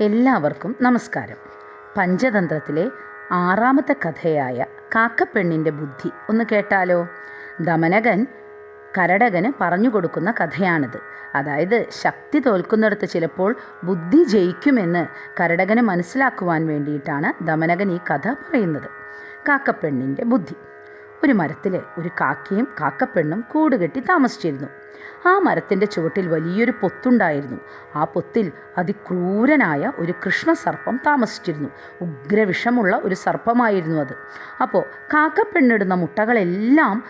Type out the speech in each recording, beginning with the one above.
എല്ലാവർക്കും നമസ്കാരം. പഞ്ചതന്ത്രത്തിലെ ആറാമത്തെ കഥയായ കാക്കപ്പെണ്ണിന്റെ ബുദ്ധി ഒന്ന് കേട്ടാലോ? ദമനകൻ കരടകന് പറഞ്ഞു കൊടുക്കുന്ന കഥയാണിത്. അതായത് ശക്തി തോൽക്കുന്നിടത്ത് ചിലപ്പോൾ ബുദ്ധി ജയിക്കുമെന്ന് കരടകന് മനസ്സിലാക്കുവാൻ വേണ്ടിയിട്ടാണ് ദമനകൻ ഈ കഥ പറയുന്നത്. കാക്കപ്പെണ്ണിന്റെ ബുദ്ധി. ഒരു മരത്തിൽ ഒരു കാക്കയും കാക്കപ്പെണ്ണും കൂടുകെട്ടി താമസിച്ചിരുന്നു. ആ മരത്തിന്റെ ചുവട്ടിൽ വലിയൊരു പൊത്തുണ്ടായിരുന്നു. ആ പൊത്തിൽ അതിക്രൂരനായ ഒരു കൃഷ്ണസർപ്പം താമസിച്ചിരുന്നു. ഉഗ്രവിഷമുള്ള ഒരു സർപ്പമായിരുന്നു അത്. അപ്പോൾ കാക്കപ്പെണ്ണിടുന്ന മുട്ടകളെല്ലാം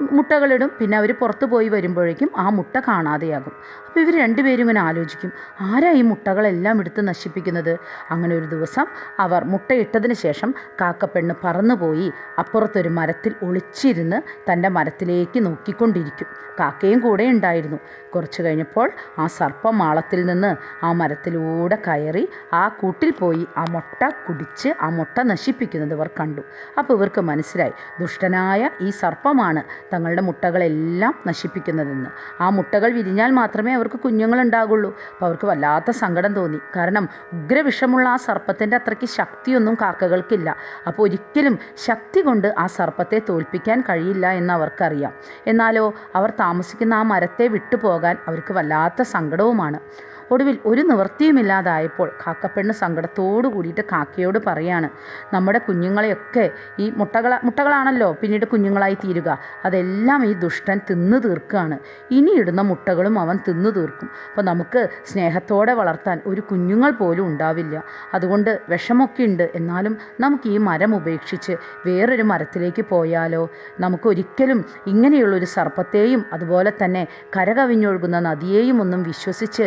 മുട്ടകളിടും. പിന്നെ അവർ പുറത്തു പോയി വരുമ്പോഴേക്കും ആ മുട്ട കാണാതെയാകും. അപ്പോൾ ഇവർ രണ്ടുപേരും ഇങ്ങനെ ആലോചിക്കും. ആരാ ഈ മുട്ടകളെല്ലാം എടുത്ത് നശിപ്പിക്കുന്നത്? അങ്ങനെ ഒരു ദിവസം അവർ മുട്ടയിട്ടതിന് ശേഷം കാക്കപ്പെണ്ണ് പറന്നുപോയി. അപ്പുറത്തൊരു മരത്തിൽ ഒളിച്ചിരുന്ന് തന്റെ മരത്തിലേക്ക് നോക്കിക്കൊണ്ടിരിക്കും. കാക്കയും കൂടെ ഉണ്ടായിരുന്നു. കുറച്ച് കഴിഞ്ഞപ്പോൾ ആ സർപ്പമാളത്തിൽ നിന്ന് ആ മരത്തിലൂടെ കയറി ആ കൂട്ടിൽ പോയി ആ മുട്ട കുടിച്ച് ആ മുട്ട നശിപ്പിക്കുന്നത് ഇവർ കണ്ടു. അപ്പോൾ ഇവർക്ക് മനസ്സിലായി. ദുഷ്ടനായ ഈ സർപ്പമാണ് തങ്ങളുടെ മുട്ടകളെല്ലാം നശിപ്പിക്കുന്നതെന്ന്. ആ മുട്ടകൾ വിരിഞ്ഞാൽ മാത്രമേ അവർക്ക് കുഞ്ഞുങ്ങളുണ്ടാകുള്ളൂ. അപ്പോൾ അവർക്ക് വല്ലാത്ത സങ്കടം തോന്നി. കാരണം ഉഗ്രവിഷമുള്ള ആ സർപ്പത്തിന്റെ അത്രയ്ക്ക് ശക്തിയൊന്നും കാക്കകൾക്കില്ല. അപ്പോൾ ഒരിക്കലും ശക്തി കൊണ്ട് ആ സർപ്പത്തെ തോൽപ്പിക്കാൻ കഴിയില്ല എന്ന് അവർക്കറിയാം. എന്നാലോ അവർ താമസിക്കുന്ന ആ മരത്തെ വിട്ടുപോകാൻ അവർക്ക് വല്ലാത്ത സങ്കടവുമാണ്. ഒടുവിൽ ഒരു നിവൃത്തിയുമില്ലാതായപ്പോൾ കാക്കപ്പെണ്ണ് സങ്കടത്തോടു കൂടിയിട്ട് കാക്കയോട് പറയാണ് നമ്മുടെ കുഞ്ഞുങ്ങളെയൊക്കെ ഈ മുട്ടകള മുട്ടകളാണല്ലോ പിന്നീട് കുഞ്ഞുങ്ങളായി തീരുക. അതെല്ലാം ഈ ദുഷ്ടൻ തിന്നു തീർക്കുകയാണ്. ഇനി ഇടുന്ന മുട്ടകളും അവൻ തിന്നു തീർക്കും. അപ്പോൾ നമുക്ക് സ്നേഹത്തോടെ വളർത്താൻ ഒരു കുഞ്ഞുങ്ങൾ പോലും ഉണ്ടാവില്ല. അതുകൊണ്ട് വിഷമൊക്കെ ഉണ്ട്. എന്നാലും നമുക്ക് ഈ മരം ഉപേക്ഷിച്ച് വേറൊരു മരത്തിലേക്ക് പോയാലോ? നമുക്ക് ഒരിക്കലും ഇങ്ങനെയുള്ളൊരു സർപ്പത്തെയും അതുപോലെ തന്നെ കരകവിഞ്ഞൊഴുകുന്ന നദിയെയും ഒന്നും വിശ്വസിച്ച്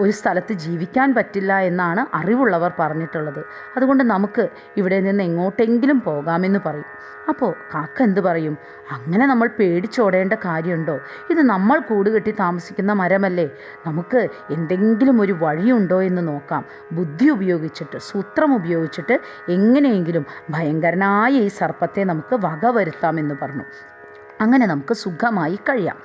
ഒരു സ്ഥലത്ത് ജീവിക്കാൻ പറ്റില്ല എന്നാണ് അറിവുള്ളവർ പറഞ്ഞിട്ടുള്ളത്. അതുകൊണ്ട് നമുക്ക് ഇവിടെ നിന്ന് എങ്ങോട്ടെങ്കിലും പോകാമെന്ന് പറയും. അപ്പോൾ കാക്ക എന്ത് പറയും? അങ്ങനെ നമ്മൾ പേടിച്ചോടേണ്ട കാര്യമുണ്ടോ? ഇത് നമ്മൾ കൂടുകെട്ടി താമസിക്കുന്ന മരമല്ലേ? നമുക്ക് എന്തെങ്കിലും ഒരു വഴിയുണ്ടോ എന്ന് നോക്കാം. ബുദ്ധി ഉപയോഗിച്ചിട്ട് സൂത്രം ഉപയോഗിച്ചിട്ട് എങ്ങനെയെങ്കിലും ഭയങ്കരനായ ഈ സർപ്പത്തെ നമുക്ക് വകവരുത്താമെന്ന് പറഞ്ഞു. അങ്ങനെ നമുക്ക് സുഖമായി കഴിയാം.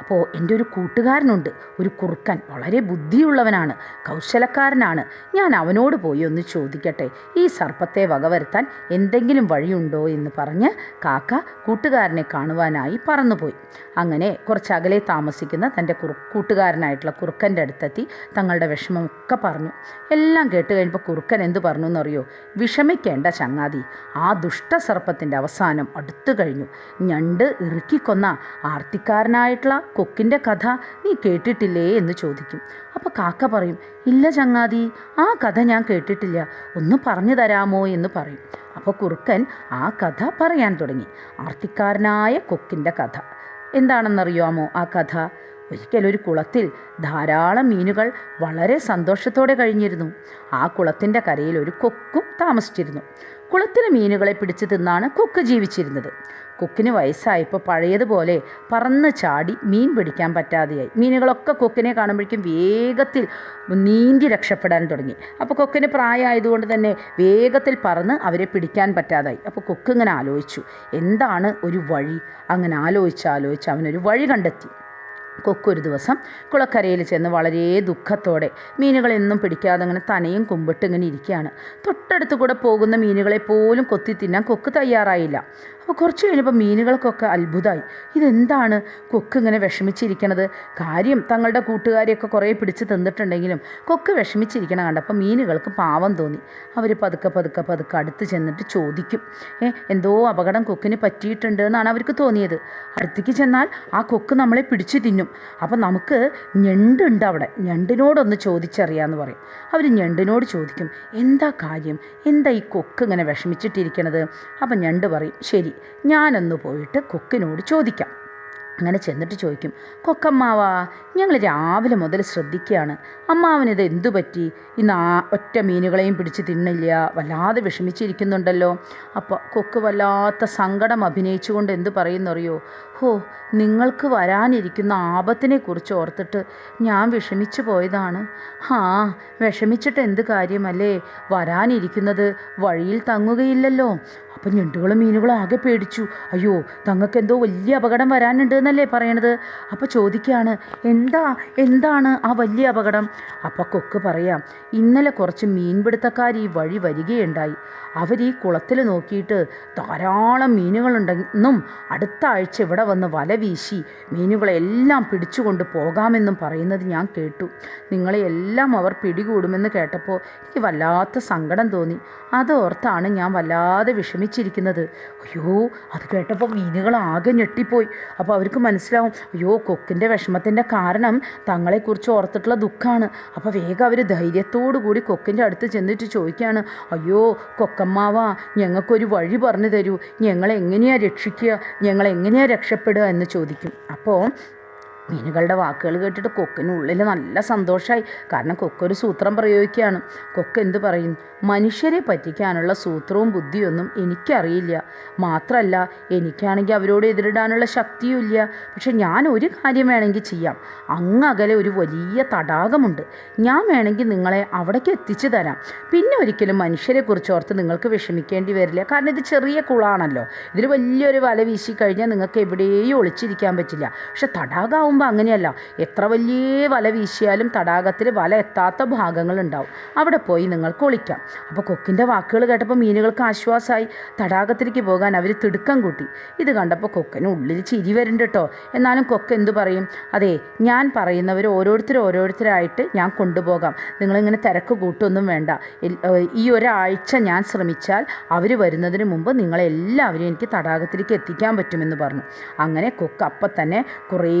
അപ്പോൾ എന്റെ ഒരു കൂട്ടുകാരനുണ്ട് ഒരു കുറുക്കൻ വളരെ ബുദ്ധിയുള്ളവനാണ് കൗശലക്കാരനാണ്. ഞാൻ അവനോട് പോയി ഒന്ന് ചോദിക്കട്ടെ ഈ സർപ്പത്തെ വകവരുത്താൻ എന്തെങ്കിലും വഴിയുണ്ടോ എന്ന് പറഞ്ഞ് കാക്ക കൂട്ടുകാരനെ കാണുവാനായി പറന്നുപോയി. അങ്ങനെ കുറച്ചകലെ താമസിക്കുന്ന തന്റെ കുറു കൂട്ടുകാരനായിട്ടുള്ള കുറുക്കന്റെ അടുത്തെത്തി തങ്ങളുടെ വിഷമമൊക്കെ പറഞ്ഞു. എല്ലാം കേട്ട് കഴിഞ്ഞപ്പോൾ കുറുക്കൻ എന്ത് പറഞ്ഞു എന്നറിയോ? വിഷമിക്കേണ്ട ചങ്ങാതി ആ ദുഷ്ട സർപ്പത്തിന്റെ അവസാനം അടുത്തു കഴിഞ്ഞു. ഞണ്ട് ഇറുക്കിക്കൊന്ന ആർത്തിക്കാരനായിട്ടുള്ള കൊക്കിന്റെ കഥ നീ കേട്ടിട്ടില്ലേ എന്ന് ചോദിക്കും. അപ്പോൾ കാക്ക പറയും ഇല്ല ചങ്ങാതി ആ കഥ ഞാൻ കേട്ടിട്ടില്ല. ഒന്ന് പറഞ്ഞു തരാമോ എന്ന് പറയും. അപ്പോൾ കുറുക്കൻ ആ കഥ പറയാൻ തുടങ്ങി. ആർത്തിക്കാരനായ കൊക്കിന്റെ കഥ. എന്താണെന്നറിയാമോ ആ കഥ? ഒരിക്കലൊരു കുളത്തിൽ ധാരാളം മീനുകൾ വളരെ സന്തോഷത്തോടെ കഴിഞ്ഞിരുന്നു. ആ കുളത്തിന്റെ കരയിൽ ഒരു കൊക്കും താമസിച്ചിരുന്നു. കുളത്തിലെ മീനുകളെ പിടിച്ചു തിന്നാണ് കൊക്ക് ജീവിച്ചിരുന്നത്. കൊക്കിന് വയസ്സായപ്പോൾ പഴയതുപോലെ പറന്ന് ചാടി മീൻ പിടിക്കാൻ പറ്റാതെയായി. മീനുകളൊക്കെ കൊക്കിനെ കാണുമ്പോഴേക്കും വേഗത്തിൽ നീന്തി രക്ഷപ്പെടാൻ തുടങ്ങി. അപ്പോൾ കൊക്കിന് പ്രായമായതുകൊണ്ട് തന്നെ വേഗത്തിൽ പറന്ന് അവരെ പിടിക്കാൻ പറ്റാതായി. അപ്പോൾ കൊക്ക് ഇങ്ങനെ ആലോചിച്ചു. എന്താണ് ഒരു വഴി? അങ്ങനെ ആലോചിച്ച് ആലോചിച്ച് അവനൊരു വഴി കണ്ടെത്തി. കൊക്കൊരു ദിവസം കുളക്കരയിൽ ചെന്ന് വളരെ ദുഃഖത്തോടെ മീനുകളെന്നും പിടിക്കാതെ അങ്ങനെ തനയും കുമ്പിട്ട് ഇങ്ങനെ ഇരിക്കുകയാണ്. തൊട്ടടുത്ത് കൂടെ പോകുന്ന മീനുകളെ പോലും കൊത്തി തിന്നാൻ കൊക്ക് തയ്യാറായില്ല. അപ്പോൾ കുറച്ച് കഴിഞ്ഞപ്പോൾ മീനുകൾക്കൊക്കെ അത്ഭുതമായി ഇതെന്താണ്? കൊക്ക് ഇങ്ങനെ വിഷമിച്ചിരിക്കണത്. കാര്യം തങ്ങളുടെ കൂട്ടുകാരെയൊക്കെ കുറേ പിടിച്ച് തിന്നിട്ടുണ്ടെങ്കിലും കൊക്ക് വിഷമിച്ചിരിക്കണ കണ്ടപ്പോൾ മീനുകൾക്ക് പാവം തോന്നി. അവർ പതുക്കെ പതുക്കെ പതുക്കെ അടുത്ത് ചെന്നിട്ട് ചോദിക്കും. ഏ എന്തോ അപകടം കൊക്കിന് പറ്റിയിട്ടുണ്ട് എന്നാണ് അവർക്ക് തോന്നിയത്. അടുത്തേക്ക് ചെന്നാൽ ആ കൊക്ക് നമ്മളെ പിടിച്ചു തിന്നും. അപ്പം നമുക്ക് ഞണ്ടുണ്ട് അവിടെ. ഞണ്ടിനോടൊന്ന് ചോദിച്ചറിയാമെന്ന് പറയും. അവർ ഞണ്ടിനോട് ചോദിക്കും എന്താ കാര്യം? എന്താ ഈ കൊക്ക് ഇങ്ങനെ വിഷമിച്ചിട്ടിരിക്കണത്? അപ്പം ഞണ്ട് പറയും ശരി ഞാനൊന്ന് പോയിട്ട് കൊക്കിനോട് ചോദിക്കാം. അങ്ങനെ ചെന്നിട്ട് ചോദിക്കും കൊക്കമ്മാവാ ഞങ്ങൾ രാവിലെ മുതൽ ശ്രദ്ധിക്കുകയാണ് അമ്മാവനിത് എന്തു പറ്റി? ഇന്ന് ആ ഒറ്റ മീനുകളെയും പിടിച്ച് തിന്നില്ല വല്ലാതെ വിഷമിച്ചിരിക്കുന്നുണ്ടല്ലോ. അപ്പോൾ കൊക്ക് വല്ലാത്ത സങ്കടം അഭിനയിച്ചുകൊണ്ട് എന്ത് പറയുന്നറിയോ? ഹോ നിങ്ങൾക്ക് വരാനിരിക്കുന്ന ആപത്തിനെക്കുറിച്ച് ഓർത്തിട്ട് ഞാൻ വിഷമിച്ചു പോയതാണ്. ആ വിഷമിച്ചിട്ട് എന്ത് കാര്യമല്ലേ? വരാനിരിക്കുന്നത് വഴിയിൽ തങ്ങുകയില്ലല്ലോ. അപ്പം ഞണ്ടുകളും മീനുകളും ആകെ പേടിച്ചു. അയ്യോ തങ്ങൾക്ക് എന്തോ വലിയ അപകടം വരാനുണ്ട് എന്നല്ലേ പറയണത്? അപ്പോൾ ചോദിക്കുകയാണ് എന്താ എന്താണ് ആ വലിയ അപകടം? അപ്പോൾ കൊക്ക് പറയാം ഇന്നലെ കുറച്ച് മീൻപിടുത്തക്കാർ ഈ വഴി വരികയുണ്ടായി. അവർ ഈ കുളത്തിൽ നോക്കിയിട്ട് ധാരാളം മീനുകളുണ്ടെന്നും അടുത്ത ആഴ്ച ഇവിടെ വന്ന് വല വീശി മീനുകളെല്ലാം പിടിച്ചുകൊണ്ട് പോകാമെന്നും പറയുന്നത് ഞാൻ കേട്ടു. നിങ്ങളെ എല്ലാം അവർ പിടികൂടുമെന്ന് കേട്ടപ്പോൾ എനിക്ക് വല്ലാത്ത സങ്കടം തോന്നി. അതോർത്താണ് ഞാൻ വല്ലാതെ വിഷമിച്ചിരിക്കുന്നത് അയ്യോ അത് കേട്ടപ്പോൾ മീനുകൾ ആകെ ഞെട്ടിപ്പോയി. അപ്പോൾ അവർക്ക് മനസ്സിലാവും അയ്യോ കൊക്കിന്റെ വിഷമത്തിന്റെ കാരണം തങ്ങളെക്കുറിച്ച് ഓർത്തിട്ടുള്ള ദുഃഖമാണ് അപ്പോൾ വേഗം അവർ ധൈര്യത്തോടു കൂടി കൊക്കിന്റെ അടുത്ത് ചെന്നിട്ട് ചോദിക്കുകയാണ് അയ്യോ കൊക്കമ്മാവാ ഞങ്ങൾക്കൊരു വഴി പറഞ്ഞു തരൂ. ഞങ്ങളെങ്ങനെയാണ് രക്ഷിക്കുക? ഞങ്ങളെങ്ങനെയാണ് രക്ഷപ്പെടുക? എന്ന് ചോദിക്കും. അപ്പോൾ മീനുകളുടെ വാക്കുകൾ കേട്ടിട്ട് കൊക്കിനുള്ളിൽ നല്ല സന്തോഷമായി കാരണം കൊക്കൊരു സൂത്രം പ്രയോഗിക്കുകയാണ്. കൊക്ക് എന്ത് പറയും? മനുഷ്യരെ പറ്റിക്കാനുള്ള സൂത്രവും ബുദ്ധിയൊന്നും എനിക്കറിയില്ല. മാത്രമല്ല എനിക്കാണെങ്കിൽ അവരോട് എതിരിടാനുള്ള ശക്തിയും ഇല്ല. പക്ഷെ ഞാൻ ഒരു കാര്യം വേണമെങ്കിൽ ചെയ്യാം. അങ്ങകലെ ഒരു വലിയ തടാകമുണ്ട്. ഞാൻ വേണമെങ്കിൽ നിങ്ങളെ അവിടേക്ക് എത്തിച്ചു തരാം. പിന്നെ ഒരിക്കലും മനുഷ്യരെക്കുറിച്ച് ഓർത്ത് നിങ്ങൾക്ക് വിഷമിക്കേണ്ടി വരില്ല. കാരണം ഇത് ചെറിയ കുളാണല്ലോ. ഇതിൽ വലിയൊരു വല വീശി കഴിഞ്ഞാൽ നിങ്ങൾക്ക് എവിടെയും ഒളിച്ചിരിക്കാൻ പറ്റില്ല. പക്ഷെ തടാകമാവുമ്പോൾ അങ്ങനെയല്ല. എത്ര വലിയ വല വീശിയാലും തടാകത്തിൽ വല എത്താത്ത ഭാഗങ്ങളുണ്ടാവും. അവിടെ പോയി നിങ്ങൾ കൊളിക്കാം അപ്പോൾ കൊക്കിന്റെ വാക്കുകൾ കേട്ടപ്പോൾ മീനുകൾക്ക് ആശ്വാസമായി തടാകത്തിലേക്ക് പോകാൻ അവർ തിടുക്കം കൂട്ടി. ഇത് കണ്ടപ്പോൾ കൊക്കന് ഉള്ളിൽ ചിരി വരുന്നുണ്ട് കേട്ടോ എന്നാലും കൊക്ക് എന്തു പറയും? അതെ ഞാൻ പറയുന്നവർ ഓരോരുത്തർ ഓരോരുത്തരായിട്ട് ഞാൻ കൊണ്ടുപോകാം. നിങ്ങളിങ്ങനെ തിരക്ക് കൂട്ടൊന്നും വേണ്ട. ഈ ഒരാഴ്ച ഞാൻ ശ്രമിച്ചാൽ അവർ വരുന്നതിന് മുമ്പ് നിങ്ങളെല്ലാവരും എനിക്ക് തടാകത്തിലേക്ക് എത്തിക്കാൻ പറ്റുമെന്ന് പറഞ്ഞു. അങ്ങനെ കൊക്ക് അപ്പം തന്നെ കുറേ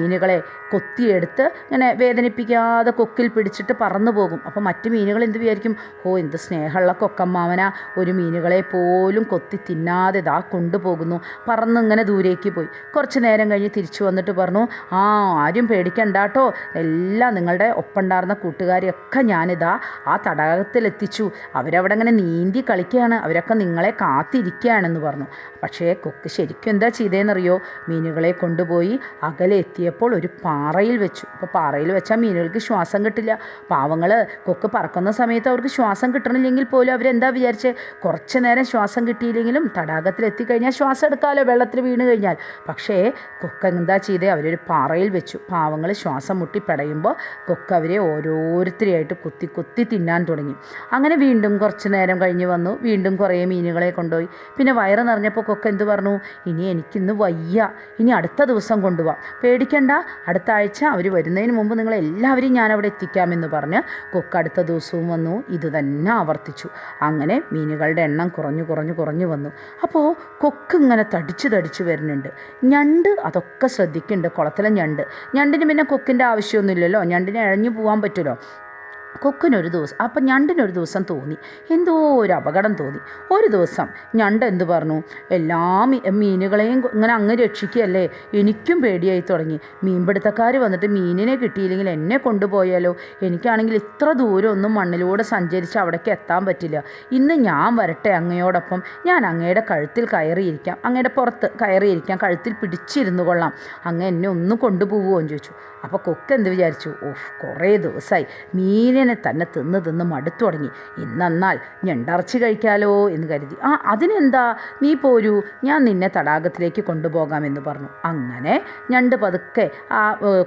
മീനുകളെ കൊത്തിയെടുത്ത് ഇങ്ങനെ വേദനിപ്പിക്കാതെ കൊക്കിൽ പിടിച്ചിട്ട് പറന്നു പോകും. അപ്പോൾ മറ്റ് മീനുകൾ എന്ത് വിചാരിക്കും? ഓ എന്ത് സ്നേഹമുള്ള കൊക്കമ്മാവന. ഒരു മീനുകളെ പോലും കൊത്തി തിന്നാതെ ഇതാ കൊണ്ടുപോകുന്നു. പറന്നിങ്ങനെ ദൂരേക്ക് പോയി. കുറച്ച് നേരം കഴിഞ്ഞ് തിരിച്ചു വന്നിട്ട് പറഞ്ഞു ആ ആരും പേടിക്കണ്ട കേട്ടോ എല്ലാം നിങ്ങളുടെ ഒപ്പമുണ്ടായിരുന്ന കൂട്ടുകാരെയൊക്കെ ഞാനിതാ ആ തടാകത്തിലെത്തിച്ചു. അവരവിടെ ഇങ്ങനെ നീന്തി കളിക്കുകയാണ്. അവരൊക്കെ നിങ്ങളെ കാത്തിരിക്കുകയാണെന്ന് പറഞ്ഞു. പക്ഷേ കൊക്ക് ശരിക്കും എന്താ ചെയ്തതെന്നറിയോ മീനുകളെ കൊണ്ടുപോയി അകലെ എത്തിയപ്പോൾ ഒരു പാറയിൽ വെച്ചു. അപ്പോൾ പാറയിൽ വെച്ചാൽ മീനുകൾക്ക് ശ്വാസം കിട്ടില്ല. പാവങ്ങൾ കൊക്ക് പറക്കുന്ന സമയത്ത് അവർക്ക് ശ്വാസം കിട്ടണില്ലെങ്കിൽ പോലും അവരെന്താ വിചാരിച്ച്? കുറച്ച് നേരം ശ്വാസം കിട്ടിയില്ലെങ്കിലും തടാകത്തിൽ എത്തിക്കഴിഞ്ഞാൽ ശ്വാസം എടുക്കാമല്ലോ വെള്ളത്തിൽ വീണ് കഴിഞ്ഞാൽ. പക്ഷേ കൊക്ക് എന്താ ചെയ്തേ? അവരൊരു പാറയിൽ വെച്ചു. പാവങ്ങൾ ശ്വാസം മുട്ടി പടയുമ്പോൾ കൊക്ക് അവരെ ഓരോരുത്തരെയായിട്ട് കുത്തി കുത്തി തിന്നാൻ തുടങ്ങി. അങ്ങനെ വീണ്ടും കുറച്ച് നേരം കഴിഞ്ഞ് വന്നു. വീണ്ടും കുറേ മീനുകളെ കൊണ്ടുപോയി. പിന്നെ വയറ് നിറഞ്ഞപ്പോൾ കൊക്ക് എന്ത് പറഞ്ഞു? ഇനി എനിക്കിന്ന് വയ്യ. ഇനി അടുത്ത ദിവസം കൊണ്ടുപോകാം പേടിക്കണ്ട. അടുത്ത ആഴ്ച അവർ വരുന്നതിന് മുമ്പ് നിങ്ങൾ എല്ലാവരെയും ഞാൻ അവിടെ എത്തിക്കാമെന്ന് പറഞ്ഞ് കൊക്ക് അടുത്ത ദിവസവും വന്നു. ഇത് തന്നെ ആവർത്തിച്ചു. അങ്ങനെ മീനുകളുടെ എണ്ണം കുറഞ്ഞു കുറഞ്ഞു കുറഞ്ഞു വന്നു. അപ്പോൾ കൊക്ക് ഇങ്ങനെ തടിച്ച് തടിച്ച് വരുന്നുണ്ട്. ഞണ്ട് അതൊക്കെ ശ്രദ്ധിക്കുന്നുണ്ട്. കുളത്തിലെ ഞണ്ട്. ഞണ്ടിന് പിന്നെ കൊക്കിന്റെ ആവശ്യമൊന്നുമില്ലല്ലോ. ഞണ്ടിനെ ഇഴഞ്ഞു പോകാൻ പറ്റുമല്ലോ. കൊക്കിനൊരു ദിവസം അപ്പം ഞണ്ടിനൊരു ദിവസം തോന്നി. എന്തോ ഒരു അപകടം തോന്നി. ഒരു ദിവസം ഞണ്ട് എന്ത് പറഞ്ഞു? എല്ലാ മീനുകളെയും ഇങ്ങനെ അങ്ങ് രക്ഷിക്കുകയല്ലേ? എനിക്കും പേടിയായി തുടങ്ങി. മീൻപിടുത്തക്കാർ വന്നിട്ട് മീനിനെ കിട്ടിയില്ലെങ്കിൽ എന്നെ കൊണ്ടുപോയാലോ? എനിക്കാണെങ്കിൽ ഇത്ര ദൂരം ഒന്നും മണ്ണിലൂടെ സഞ്ചരിച്ച് അവിടേക്ക് എത്താൻ പറ്റില്ല. ഇന്ന് ഞാൻ വരട്ടെ അങ്ങയോടൊപ്പം. ഞാൻ അങ്ങയുടെ കഴുത്തിൽ കയറിയിരിക്കാം. അങ്ങയുടെ പുറത്ത് കയറിയിരിക്കാം. കഴുത്തിൽ പിടിച്ചിരുന്നു കൊള്ളാം. അങ്ങ് എന്നെ ഒന്ന് കൊണ്ടുപോകുമോ എന്ന് ചോദിച്ചു. അപ്പോൾ കൊക്ക് എന്ത് വിചാരിച്ചു? ഓഫ് കുറേ ദിവസമായി മീനിനെ തന്നെ തിന്ന് തിന്ന് മടുത്തു തുടങ്ങി. ഇന്നെന്നാൽ ഞണ്ടിറച്ചി കഴിക്കാലോ എന്ന് കരുതി. ആ അതിനെന്താ? നീ പോരൂ ഞാൻ നിന്നെ തടാകത്തിലേക്ക് കൊണ്ടുപോകാമെന്ന് പറഞ്ഞു. അങ്ങനെ ഞണ്ട് പതുക്കെ ആ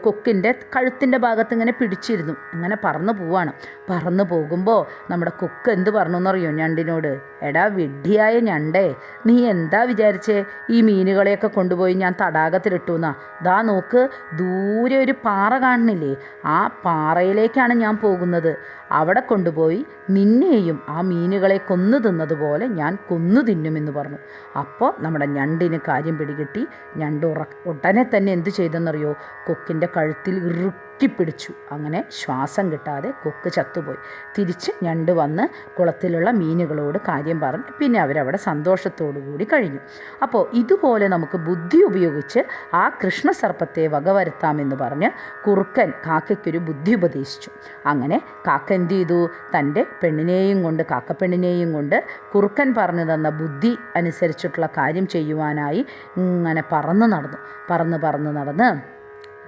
കൊക്കിന്റെ കഴുത്തിന്റെ ഭാഗത്ത് ഇങ്ങനെ പിടിച്ചിരുന്നു. അങ്ങനെ പറന്ന് പോവാണ്. പറന്ന് പോകുമ്പോൾ നമ്മുടെ കൊക്ക് എന്ത് പറഞ്ഞു എന്നറിയോ ഞണ്ടിനോട്? എടാ വിഡ്ഢിയായ ഞണ്ടേ നീ എന്താ വിചാരിച്ചേ? ഈ മീനുകളെയൊക്കെ കൊണ്ടുപോയി ഞാൻ തടാകത്തിലിട്ടു എന്നാ ദാ നോക്ക് ദൂരെ ഒരു പാറ കാണുന്നില്ലേ? ആ പാറയിലേക്കാണ് ഞാൻ പോകുന്നത്. கூடாது അവിടെ കൊണ്ടുപോയി നിന്നെയും ആ മീനുകളെ കൊന്നു തിന്നതുപോലെ ഞാൻ കൊന്നു തിന്നുമെന്ന് പറഞ്ഞു. അപ്പോൾ നമ്മുടെ ഞണ്ടിന് കാര്യം പിടികിട്ടി. ഞണ്ട് ഉറ ഉടനെ തന്നെ എന്ത് ചെയ്തെന്നറിയോ? കൊക്കിന്റെ കഴുത്തിൽ ഇറുക്കി പിടിച്ചു. അങ്ങനെ ശ്വാസം കിട്ടാതെ കൊക്ക് ചത്തുപോയി. തിരിച്ച് ഞണ്ട് വന്ന് കുളത്തിലുള്ള മീനുകളോട് കാര്യം പറഞ്ഞു പിന്നെ അവരവിടെ സന്തോഷത്തോടു കൂടി കഴിഞ്ഞു. അപ്പോൾ ഇതുപോലെ നമുക്ക് ബുദ്ധി ഉപയോഗിച്ച് ആ കൃഷ്ണസർപ്പത്തെ വകവരുത്താമെന്ന് പറഞ്ഞ് കുറുക്കൻ കാക്കയ്ക്കൊരു ബുദ്ധി ഉപദേശിച്ചു. അങ്ങനെ കാക്ക എന്ത് ചെയ്തു തന്റെ പെണ്ണിനെയും കൊണ്ട് കാക്കപ്പെണ്ണിനെയും കൊണ്ട് കുറുക്കൻ പറഞ്ഞു തന്ന ബുദ്ധി അനുസരിച്ചിട്ടുള്ള കാര്യം ചെയ്യുവാനായി ഇങ്ങനെ പറന്ന് നടന്നു. പറന്ന് പറന്ന് നടന്ന്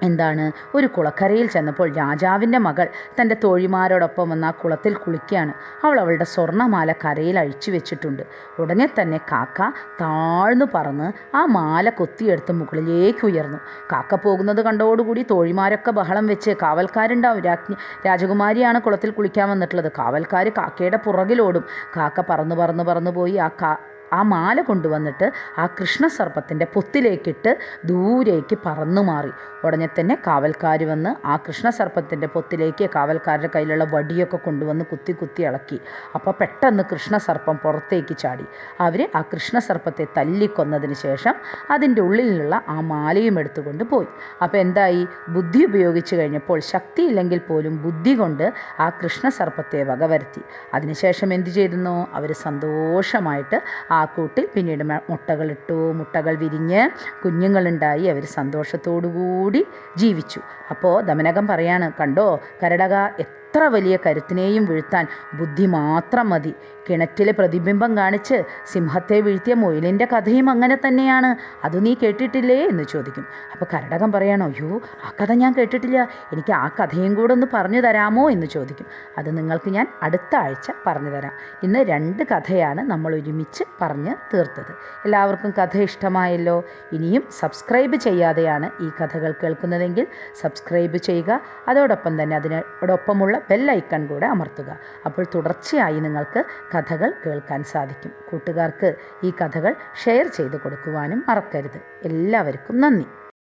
എന്താണ്? ഒരു കുളക്കരയിൽ ചെന്നപ്പോൾ രാജാവിന്റെ മകൾ തന്റെ തോഴിമാരോടൊപ്പം വന്ന് ആ കുളത്തിൽ കുളിക്കുകയാണ്. അവൾ അവളുടെ സ്വർണമാല കരയിൽ അഴിച്ചു വെച്ചിട്ടുണ്ട്. ഉടനെ തന്നെ കാക്ക താഴ്ന്നു പറന്ന് ആ മാല കൊത്തിയെടുത്ത് മുകളിലേക്ക് ഉയർന്നു. കാക്ക പോകുന്നത് കണ്ടോടുകൂടി തോഴിമാരൊക്കെ ബഹളം വെച്ച് കാവൽക്കാരുണ്ടാവും. രാജ്ഞി രാജകുമാരിയാണ് കുളത്തിൽ കുളിക്കാൻ വന്നിട്ടുള്ളത്. കാവൽക്കാർ കാക്കയുടെ പുറകിലോടും. കാക്ക പറന്ന് പറന്ന് പറന്ന് പോയി ആ കാ ആ മാല കൊണ്ടുവന്നിട്ട് ആ കൃഷ്ണസർപ്പത്തിന്റെ പൊത്തിലേക്കിട്ട് ദൂരേക്ക് പറന്നു മാറി ഉടനെ തന്നെ കാവൽക്കാർ വന്ന് ആ കൃഷ്ണസർപ്പത്തിന്റെ പൊത്തിലേക്ക് കാവൽക്കാരുടെ കയ്യിലുള്ള വടിയൊക്കെ കൊണ്ടുവന്ന് കുത്തി കുത്തി ഇളക്കി. അപ്പോൾ പെട്ടെന്ന് കൃഷ്ണസർപ്പം പുറത്തേക്ക് ചാടി. അവർ ആ കൃഷ്ണസർപ്പത്തെ തല്ലിക്കൊന്നതിന് ശേഷം അതിന്റെ ഉള്ളിലുള്ള ആ മാലയും എടുത്തുകൊണ്ട് പോയി. അപ്പോൾ എന്തായി? ബുദ്ധി ഉപയോഗിച്ച് കഴിഞ്ഞപ്പോൾ ശക്തിയില്ലെങ്കിൽ പോലും ബുദ്ധി കൊണ്ട് ആ കൃഷ്ണസർപ്പത്തെ വകവരുത്തി. അതിനുശേഷം എന്തു ചെയ്തിരുന്നു അവർ സന്തോഷമായിട്ട് ആ കൂട്ടിൽ പിന്നീട് മുട്ടകളിട്ടു. മുട്ടകൾ വിരിഞ്ഞ് കുഞ്ഞുങ്ങളുണ്ടായി. അവർ സന്തോഷത്തോടു കൂടി ജീവിച്ചു. അപ്പോൾ ദമനകം പറയാണ് കണ്ടോ കരടക എത്ര വലിയ കരുത്തിനെയും വീഴ്ത്താൻ ബുദ്ധി മാത്രം മതി. കിണറ്റിലെ പ്രതിബിംബം കാണിച്ച് സിംഹത്തെ വീഴ്ത്തിയ മൊയിലിന്റെ കഥയും അങ്ങനെ തന്നെയാണ്. അത് നീ കേട്ടിട്ടില്ലേ എന്ന് ചോദിക്കും. അപ്പോൾ കരടകം പറയണോ അയ്യോ ആ കഥ ഞാൻ കേട്ടിട്ടില്ല. എനിക്ക് ആ കഥയും കൂടെ ഒന്ന് പറഞ്ഞു തരാമോ? എന്ന് ചോദിക്കും. അത് നിങ്ങൾക്ക് ഞാൻ അടുത്ത ആഴ്ച പറഞ്ഞു തരാം. ഇന്ന് രണ്ട് കഥയാണ് നമ്മൾ ഒരുമിച്ച് പറഞ്ഞ് തീർത്തത്. എല്ലാവർക്കും കഥ ഇഷ്ടമായല്ലോ? ഇനിയും സബ്സ്ക്രൈബ് ചെയ്യാതെയാണ് ഈ കഥകൾ കേൾക്കുന്നതെങ്കിൽ സബ്സ്ക്രൈബ് ചെയ്യുക. അതോടൊപ്പം തന്നെ അതിനോടൊപ്പമുള്ള ബെൽ ഐക്കൺ കൂടെ അമർത്തുക. അപ്പോൾ തുടർച്ചയായി നിങ്ങൾക്ക് കഥകൾ കേൾക്കാൻ സാധിക്കും. കൂട്ടുകാർക്ക് ഈ കഥകൾ ഷെയർ ചെയ്ത് കൊടുക്കുവാനും മറക്കരുത്. എല്ലാവർക്കും നന്ദി.